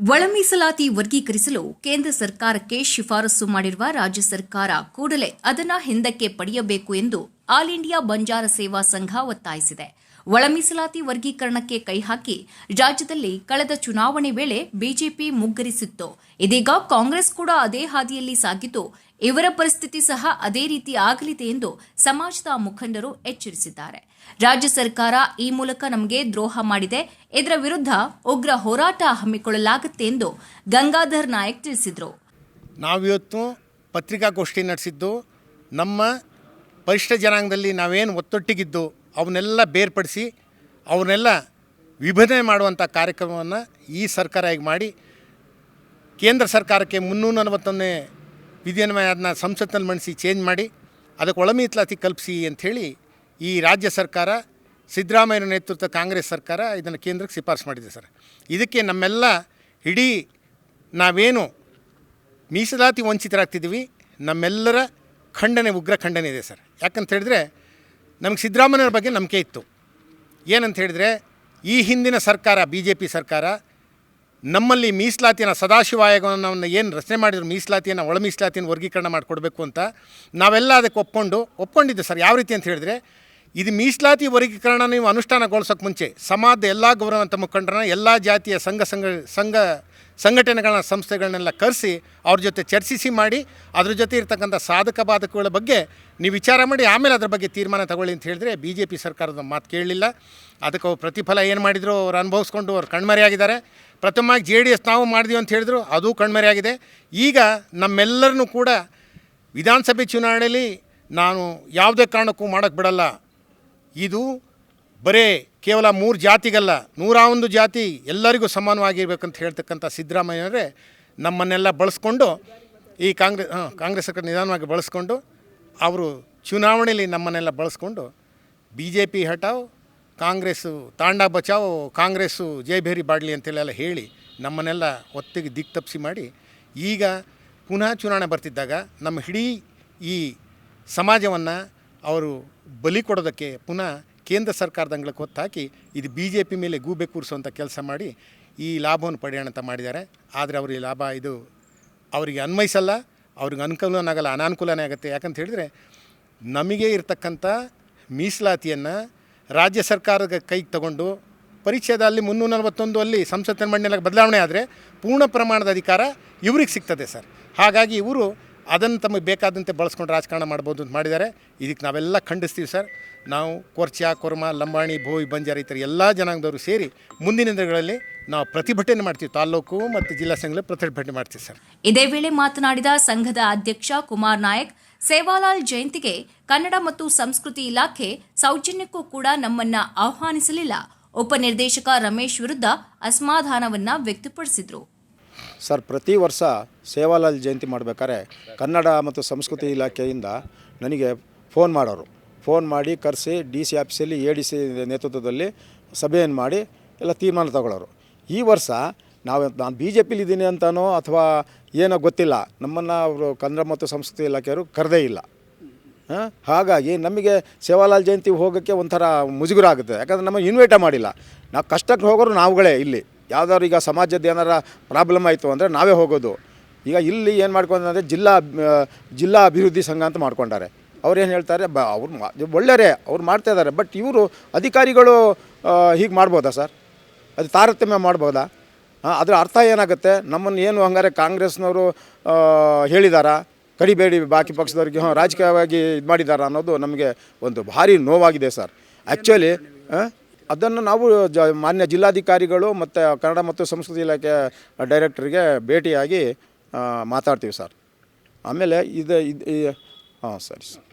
ಒಳ ಮೀಸಲಾತಿ ವರ್ಗೀಕರಿಸಲು ಕೇಂದ್ರ ಸರ್ಕಾರಕ್ಕೆ ಶಿಫಾರಸು ಮಾಡಿರುವ ರಾಜ್ಯ ಸರ್ಕಾರ ಕೂಡಲೇ ಅದನ್ನ ಹಿಂದಕ್ಕೆ ಪಡೆಯಬೇಕು ಎಂದು ಆಲ್ ಇಂಡಿಯಾ ಬಂಜಾರ ಸೇವಾ ಸಂಘ ಒತ್ತಾಯಿಸಿದೆ. ಒಳ ಮೀಸಲಾತಿ ವರ್ಗೀಕರಣಕ್ಕೆ ಕೈಹಾಕಿ ರಾಜ್ಯದಲ್ಲಿ ಕಳೆದ ಚುನಾವಣೆ ವೇಳೆ ಬಿಜೆಪಿ ಮುಗ್ಗರಿಸಿತ್ತು. ಇದೀಗ ಕಾಂಗ್ರೆಸ್ ಕೂಡ ಅದೇ ಹಾದಿಯಲ್ಲಿ ಸಾಗಿದ್ದು, ಇವರ ಪರಿಸ್ಥಿತಿ ಸಹ ಅದೇ ರೀತಿ ಆಗಲಿದೆ ಎಂದು ಸಮಾಜದ ಮುಖಂಡರು ಎಚ್ಚರಿಸಿದ್ದಾರೆ. ರಾಜ್ಯ ಸರ್ಕಾರ ಈ ಮೂಲಕ ನಮಗೆ ದ್ರೋಹ ಮಾಡಿದೆ. ಇದರ ವಿರುದ್ಧ ಉಗ್ರ ಹೋರಾಟ ಹಮ್ಮಿಕೊಳ್ಳಲಾಗುತ್ತೆ ಎಂದು ಗಂಗಾಧರ್ ನಾಯಕ್ ತಿಳಿಸಿದರು. ನಾವಿವತ್ತು ಪತ್ರಿಕಾಗೋಷ್ಠಿ ನಡೆಸಿದ್ದು, ನಮ್ಮ ಪರಿಷ್ಠ ಜನಾಂಗದಲ್ಲಿ ನಾವೇನು ಒತ್ತೊಟ್ಟಿಗಿದ್ದು ಅವನ್ನೆಲ್ಲ ಬೇರ್ಪಡಿಸಿ ಅವನ್ನೆಲ್ಲ ವಿಭಜನೆ ಮಾಡುವಂಥ ಕಾರ್ಯಕ್ರಮವನ್ನು ಈ ಸರ್ಕಾರ ಈಗ ಮಾಡಿ ಕೇಂದ್ರ ಸರ್ಕಾರಕ್ಕೆ ಮುನ್ನೂರ ನಲವತ್ತೊಂದನೇ ವಿಧಿಯನ್ವಯ ಅದನ್ನ ಸಂಸತ್ನಲ್ಲಿ ಮಂಡಿಸಿ ಚೇಂಜ್ ಮಾಡಿ ಅದಕ್ಕೆ ಒಳಮೀತ್ಲಾತಿ ಕಲ್ಪಿಸಿ ಅಂಥೇಳಿ ಈ ರಾಜ್ಯ ಸರ್ಕಾರ, ಸಿದ್ದರಾಮಯ್ಯನ ನೇತೃತ್ವ ಕಾಂಗ್ರೆಸ್ ಸರ್ಕಾರ ಇದನ್ನು ಕೇಂದ್ರಕ್ಕೆ ಶಿಫಾರಸು ಮಾಡಿದೆ ಸರ್. ಇದಕ್ಕೆ ನಮ್ಮೆಲ್ಲ ಇಡೀ ನಾವೇನು ಮೀಸಲಾತಿ ವಂಚಿತರಾಗ್ತಿದ್ದೀವಿ, ನಮ್ಮೆಲ್ಲರ ಖಂಡನೆ, ಉಗ್ರ ಖಂಡನೆ ಇದೆ ಸರ್. ಯಾಕಂತ ಹೇಳಿದ್ರೆ ನಮಗೆ ಸಿದ್ದರಾಮಯ್ಯವ್ರ ಬಗ್ಗೆ ನಂಬಿಕೆ ಇತ್ತು. ಏನಂತ ಹೇಳಿದ್ರೆ ಈ ಹಿಂದಿನ ಸರ್ಕಾರ ಬಿ ಜೆ ಪಿ ಸರ್ಕಾರ ನಮ್ಮಲ್ಲಿ ಮೀಸಲಾತಿಯನ್ನು ಸದಾಶಿವ ಆಯೋಗವನ್ನು ಏನು ರಚನೆ ಮಾಡಿದ್ರು, ಮೀಸಲಾತಿಯನ್ನು ಒಳ ಮೀಸಲಾತಿಯನ್ನು ವರ್ಗೀಕರಣ ಮಾಡಿಕೊಡ್ಬೇಕು ಅಂತ ನಾವೆಲ್ಲ ಅದಕ್ಕೆ ಒಪ್ಕೊಂಡು, ಒಪ್ಕೊಂಡಿದ್ದೆ ಸರ್. ಯಾವ ರೀತಿ ಅಂತ ಹೇಳಿದ್ರೆ ಇದು ಮೀಸಲಾತಿ ವರ್ಗೀಕರಣ ನೀವು ಅನುಷ್ಠಾನಗೊಳಿಸೋಕೆ ಮುಂಚೆ. ಸಮಾಜದ ಎಲ್ಲ ಗೌರವಂತ ಮುಖಂಡರನ್ನ, ಎಲ್ಲ ಜಾತಿಯ ಸಂಘ ಸಂಘ ಸಂಘ ಸಂಘಟನೆಗಳನ್ನ, ಸಂಸ್ಥೆಗಳನ್ನೆಲ್ಲ ಕರೆಸಿ ಅವ್ರ ಜೊತೆ ಚರ್ಚಿಸಿ ಮಾಡಿ, ಅದ್ರ ಜೊತೆ ಇರ್ತಕ್ಕಂಥ ಸಾಧಕ ಬಾಧಕಗಳ ಬಗ್ಗೆ ನೀವು ವಿಚಾರ ಮಾಡಿ, ಆಮೇಲೆ ಅದ್ರ ಬಗ್ಗೆ ತೀರ್ಮಾನ ತಗೊಳ್ಳಿ ಅಂತ ಹೇಳಿದ್ರೆ ಬಿ ಜೆ ಪಿ ಸರ್ಕಾರದ ಮಾತು ಕೇಳಲಿಲ್ಲ. ಅದಕ್ಕೆ ಅವ್ರು ಪ್ರತಿಫಲ ಏನು ಮಾಡಿದ್ರು ಅವ್ರು ಅನುಭವಿಸ್ಕೊಂಡು ಅವ್ರು ಕಣ್ಮರೆಯಾಗಿದ್ದಾರೆ ಪ್ರಥಮವಾಗಿ ಜೆ ಡಿ ಎಸ್ ನಾವು ಮಾಡಿದ್ವಿ ಅಂತ ಹೇಳಿದ್ರು, ಅದು ಕಣ್ಮರೆಯಾಗಿದೆ ಈಗ ನಮ್ಮೆಲ್ಲರನ್ನೂ ಕೂಡ ವಿಧಾನಸಭೆ ಚುನಾವಣೆಯಲ್ಲಿ ನಾನು ಯಾವುದೇ ಕಾರಣಕ್ಕೂ ಮಾಡೋಕ್ಕೆ ಬಿಡಲ್ಲ. ಇದು ಬರೇ ಕೇವಲ ಮೂರು ಜಾತಿಗಲ್ಲ, ನೂರ ಒಂದು ಜಾತಿ ಎಲ್ಲರಿಗೂ ಸಮಾನವಾಗಿರ್ಬೇಕಂತ ಹೇಳ್ತಕ್ಕಂಥ ಸಿದ್ದರಾಮಯ್ಯನವರೇ ನಮ್ಮನ್ನೆಲ್ಲ ಬಳಸ್ಕೊಂಡು ಈ ಕಾಂಗ್ರೆಸ್ ಹಾಂ, ಕಾಂಗ್ರೆಸ್ ಸರ್ಕಾರ ನಿಧಾನವಾಗಿ ಬಳಸ್ಕೊಂಡು ಅವರು ಚುನಾವಣೆಯಲ್ಲಿ ನಮ್ಮನ್ನೆಲ್ಲ ಬಳಸ್ಕೊಂಡು ಬಿ ಜೆ ಪಿ ಹಟಾವ್ ಕಾಂಗ್ರೆಸ್ಸು ತಾಂಡ ಬಚಾವ್ ಕಾಂಗ್ರೆಸ್ಸು ಜಯಭೇರಿ ಬಾಡ್ಲಿ ಅಂತೆಲ್ಲ ಹೇಳಿ ನಮ್ಮನ್ನೆಲ್ಲ ಒತ್ತಿಗೆ ದಿಕ್ ತಪ್ಪಿಸಿ ಮಾಡಿ ಈಗ ಪುನಃ ಚುನಾವಣೆ ಬರ್ತಿದ್ದಾಗ ನಮ್ಮ ಇಡೀ ಈ ಸಮಾಜವನ್ನು ಅವರು ಬಲಿ ಕೊಡೋದಕ್ಕೆ ಪುನಃ ಕೇಂದ್ರ ಸರ್ಕಾರದ ಅಂಗಳಕ್ಕೆ ಹೊತ್ತಾಕಿ ಇದು ಬಿ ಜೆ ಪಿ ಮೇಲೆ ಗೂಬೆ ಕೂರಿಸುವಂಥ ಕೆಲಸ ಮಾಡಿ ಈ ಲಾಭವನ್ನು ಪಡೆಯೋಣ ಅಂತ ಮಾಡಿದ್ದಾರೆ. ಆದರೆ ಅವರು ಈ ಲಾಭ ಇದು ಅವರಿಗೆ ಅನ್ವಯಿಸಲ್ಲ, ಅವ್ರಿಗೆ ಅನುಕೂಲನೇ ಆಗಲ್ಲ ಅನಾನುಕೂಲನೇ ಆಗುತ್ತೆ. ಯಾಕಂತ ಹೇಳಿದರೆ ನಮಗೆ ಇರತಕ್ಕಂಥ ಮೀಸಲಾತಿಯನ್ನು ರಾಜ್ಯ ಸರ್ಕಾರದ ಕೈಗೆ ತಗೊಂಡು ಪರಿಚಯದಲ್ಲಿ ಮುನ್ನೂರ ನಲವತ್ತೊಂದು ಅಲ್ಲಿ ಸಂಸತ್ತಿನ ಮಂಡಳಿಗೆ ಬದಲಾವಣೆ ಆದರೆ ಪೂರ್ಣ ಪ್ರಮಾಣದ ಅಧಿಕಾರ ಇವ್ರಿಗೆ ಸಿಗ್ತದೆ ಸರ್. ಹಾಗಾಗಿ ಇವರು ಅದನ್ನು ತಮಗೆ ಬೇಕಾದಂತೆ ಬಳಸ್ಕೊಂಡು ರಾಜಕಾರಣ ಮಾಡ್ಬೋದು ಅಂತ ಮಾಡಿದ್ದಾರೆ. ಇದಕ್ಕೆ ನಾವೆಲ್ಲ ಖಂಡಿಸ್ತೀವಿ ಸರ್. ನಾವು ಕೊರ್ಚಾ ಕುರ್ಮ, ಲಂಬಾಣಿ, ಭೋವಿ, ಬಂಜಾರ ಥರ ಎಲ್ಲ ಜನಾಂಗದವರು ಸೇರಿ ಮುಂದಿನ ದಿನಗಳಲ್ಲಿ ನಾವು ಪ್ರತಿಭಟನೆ ಮಾಡ್ತೀವಿ. ತಾಲ್ಲೂಕು ಮತ್ತು ಜಿಲ್ಲಾ ಸಂಘದಲ್ಲಿ ಪ್ರತಿಭಟನೆ ಮಾಡ್ತೀವಿ ಸರ್. ಇದೇ ವೇಳೆ ಮಾತನಾಡಿದ ಸಂಘದ ಅಧ್ಯಕ್ಷ ಕುಮಾರ್ ನಾಯಕ್, ಸೇವಾಲಾಲ್ ಜಯಂತಿಗೆ ಕನ್ನಡ ಮತ್ತು ಸಂಸ್ಕೃತಿ ಇಲಾಖೆ ಸೌಜನ್ಯಕ್ಕೂ ಕೂಡ ನಮ್ಮನ್ನ ಆಹ್ವಾನಿಸಲಿಲ್ಲ. ಉಪನಿರ್ದೇಶಕ ರಮೇಶ್ ವಿರುದ್ಧ ಅಸಮಾಧಾನವನ್ನ ವ್ಯಕ್ತಪಡಿಸಿದ್ರು. ಸರ್, ಪ್ರತಿ ವರ್ಷ ಸೇವಾಲಾಲ್ ಜಯಂತಿ ಮಾಡಬೇಕಾದ್ರೆ ಕನ್ನಡ ಮತ್ತು ಸಂಸ್ಕೃತಿ ಇಲಾಖೆಯಿಂದ ನನಗೆ ಫೋನ್ ಮಾಡೋರು. ಫೋನ್ ಮಾಡಿ ಕರೆಸಿ, ಡಿ ಸಿ ಆಫೀಸಲ್ಲಿ, ಎ ಡಿ ಸಿ ನೇತೃತ್ವದಲ್ಲಿ ಸಭೆಯನ್ನು ಮಾಡಿ ಎಲ್ಲ ತೀರ್ಮಾನ ತಗೊಳ್ಳೋರು. ಈ ವರ್ಷ ನಾವು ನಾನು ಬಿ ಜೆ ಪಿಲಿದ್ದೀನಿ ಅಂತಾನೋ ಅಥವಾ ಏನೋ ಗೊತ್ತಿಲ್ಲ. ನಮ್ಮನ್ನು ಅವರು ಕನ್ನಡ ಮತ್ತು ಸಂಸ್ಕೃತಿ ಇಲಾಖೆಯವರು ಕರೆದೇ ಇಲ್ಲ. ಹಾಗಾಗಿ ನಮಗೆ ಸೇವಾಲಾಲ್ ಜಯಂತಿ ಹೋಗೋಕ್ಕೆ ಒಂಥರ ಮುಜುಗರ ಆಗುತ್ತೆ ಯಾಕಂದರೆ ನಮಗೆ ಇನ್ವೈಟೇ ಮಾಡಿಲ್ಲ. ನಾವು ಕಷ್ಟಕ್ಕೆ ಹೋಗೋರು ನಾವುಗಳೇ ಇಲ್ಲಿ. ಯಾವ್ದಾದ್ರು ಈಗ ಸಮಾಜದ ಏನಾರ ಪ್ರಾಬ್ಲಮ್ ಆಯಿತು ಅಂದರೆ ನಾವೇ ಹೋಗೋದು. ಈಗ ಇಲ್ಲಿ ಏನು ಮಾಡ್ಕೊಂಡ್ರೆ ಜಿಲ್ಲಾ ಜಿಲ್ಲಾ ಅಭಿವೃದ್ಧಿ ಸಂಘ ಅಂತ ಮಾಡ್ಕೊಂಡಾರೆ. ಅವ್ರು ಏನು ಹೇಳ್ತಾರೆ, ಬ, ಅವ್ರು ಒಳ್ಳೆಯರೇ ಅವ್ರು ಮಾಡ್ತಾ ಇದ್ದಾರೆ ಬಟ್ ಇವರು ಅಧಿಕಾರಿಗಳು ಹೀಗೆ ಮಾಡ್ಬೋದಾ ಸರ್? ಅದು ತಾರತಮ್ಯ ಮಾಡ್ಬೋದಾ? ಹಾಂ ಅದರ ಅರ್ಥ ಏನಾಗುತ್ತೆ? ನಮ್ಮನ್ನು ಏನು ಹಂಗಾರೆ ಕಾಂಗ್ರೆಸ್ನವರು ಹೇಳಿದಾರ? ಕಡಿಬೇಡಿ, ಬಾಕಿ ಪಕ್ಷದವ್ರಿಗೆ ಹಾಂ ರಾಜಕೀಯವಾಗಿ ಇದು ಮಾಡಿದಾರ ಅನ್ನೋದು ನಮಗೆ ಒಂದು ಭಾರಿ ನೋವಾಗಿದೆ ಸರ್. ಆ್ಯಕ್ಚುಲಿ ಅದನ್ನು ನಾವು ಜ ಮಾನ್ಯ ಜಿಲ್ಲಾಧಿಕಾರಿಗಳು ಮತ್ತು ಕನ್ನಡ ಮತ್ತು ಸಂಸ್ಕೃತಿ ಇಲಾಖೆ ಡೈರೆಕ್ಟ್ರಿಗೆ ಭೇಟಿಯಾಗಿ ಮಾತಾಡ್ತೀವಿ ಸರ್. ಆಮೇಲೆ ಇದು ಇದು ಹಾಂ, ಸರಿ ಸರ್.